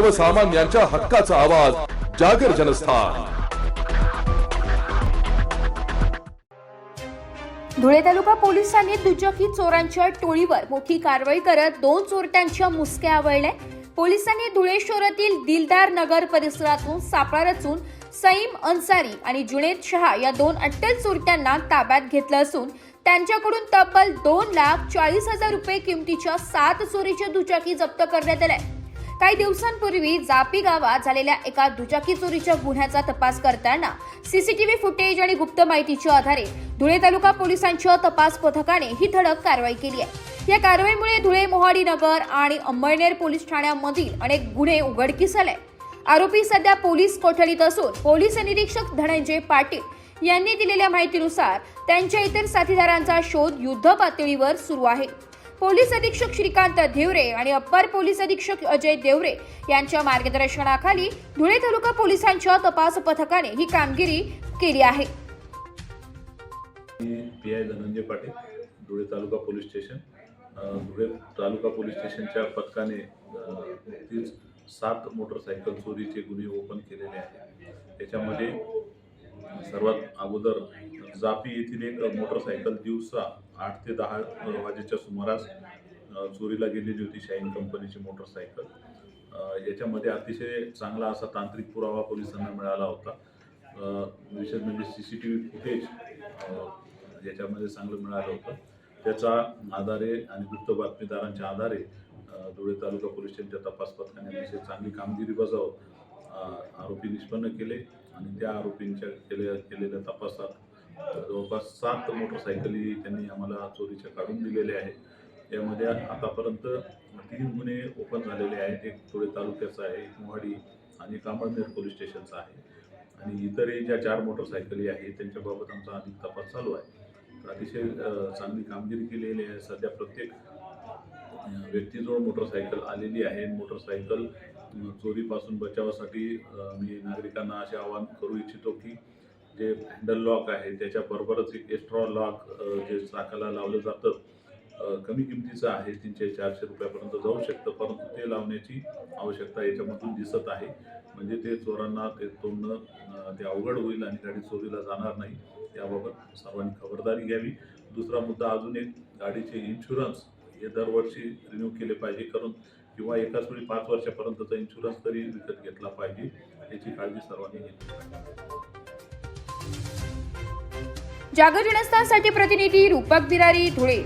सर्वसामान्यांच्या हक्काचा आवाज जागर जनस्थान. धुळे तालुका पोलिसांनी दुचाकी चोरांच्या टोळीवर मोठी कारवाई करत दोन चोरट्यांच्या मुसक्या आवळल्या. पोलिसांनी धुळे शहरातील दिलदार नगर परिसरातून सापळा रचून सईम अन्सारी आणि जुनेद शहा या दोन अट्टल चोरट्यांना ताब्यात घेतलं असून त्यांच्याकडून तब्बल दोन लाख चाळीस हजार रुपये किमतीच्या सात चोरीच्या दुचाकी जप्त करण्यात आल्या. काही दिवसांपूर्वी जापी गावात झालेल्या एका दुचाकी चोरीच्या गुन्ह्याचा तपास करताना सीसीटीव्ही फुटेज आणि गुप्त माहितीच्या आधारे धुळे तालुका पोलिसांच्या तपास पथकाने ही धडक कारवाई केली आहे. या कारवाईमुळे धुळे मोहाडी नगर आणि अंबळनेर पोलीस ठाण्यामधील अनेक गुन्हे उघडकीस आले आरोपी सध्या पोलीस कोठडीत असून पोलीस निरीक्षक धनंजय पाटील यांनी दिलेल्या माहितीनुसार त्यांच्या इतर साथीदारांचा शोध युद्ध पातळीवर सुरू आहे. पोलीस अधीक्षक श्रीकांत धेवरे आणि अप्पर पोलीस अधीक्षक अजय देवरे यांच्या मार्गदर्शनाखाली धुळे तालुका पोलिसांच्या तपास पथकाने ही कामगिरी केली आहे. P I Dhananjay Patil Dhule taluka police station. Dhule taluka police स्टेशनच्या पथकाने नुकतीच सात मोटरसायकल चोरीचे गुन्हे ओपन केलेले आहेत. त्याच्यामध्ये सर्वात अगोदर जापी येथील एक मोटरसायकल दिवसा आठ ते दहा वाजेच्या सुमारास चोरीला गेलेली होती शाईन कंपनीची मोटरसायकल. याच्यामध्ये अतिशय चांगला असा तांत्रिक पुरावा पोलिसांना मिळाला होता. विशेष म्हणजे C C T V footage याच्यामध्ये चांगलं मिळालं होतं. त्याचा आधारे आणि गुप्त बातमीदारांच्या आधारे धुळे तालुका पोलीस स्टेशनच्या तपास पथकाने अतिशय चांगली कामगिरी बजावत आरोपी निष्पन्न केले आणि त्या आरोपींच्या केले केलेल्या तपासात जवळपास सात मोटरसायकली त्यांनी आम्हाला चोरीच्या काढून दिलेल्या आहेत. यामध्ये आतापर्यंत तीन गुन्हे ओपन झालेले आहेत. एक थोडे तालुक्याचा आहे एक मोहाडी आणि एक पोलीस स्टेशनचा आहे. आणि इतरही ज्या चार मोटरसायकली आहेत त्यांच्याबाबत आमचा अधिक तपास चालू आहे. तर अतिशय चांगली कामगिरी केलेली आहे. सध्या प्रत्येक व्यक्तीजवळ मोटरसायकल आलेली आहे. मोटरसायकल चोरीपासून बचावासाठी मी नागरिकांना असे आवाहन करू इच्छितो की जे हँडल लॉक आहे त्याच्याबरोबरच एक एक्स्ट्रा लॉक जे चाकाला लावलं जातं कमी किमतीचं आहे तीनशे चारशे रुपयापर्यंत जाऊ शकतं. परंतु ते लावण्याची आवश्यकता याच्यामधून दिसत आहे. म्हणजे ते चोरांना ते तोडणं ते अवघड होईल आणि गाडी चोरीला जाणार नाही याबाबत सर्वांनी खबरदारी घ्यावी. दुसरा मुद्दा अजून एक गाडीचे इन्शुरन्स हे दरवर्षी रिन्यू केले पाहिजे करून किंवा एकाच वेळी पाच वर्षापर्यंतचा इन्शुरन्स तरी विकत घेतला पाहिजे याची काळजी सर्वांनी घेतली जागर जनस्थानसाठी प्रतिनिधी रूपक बिरारी धुळे.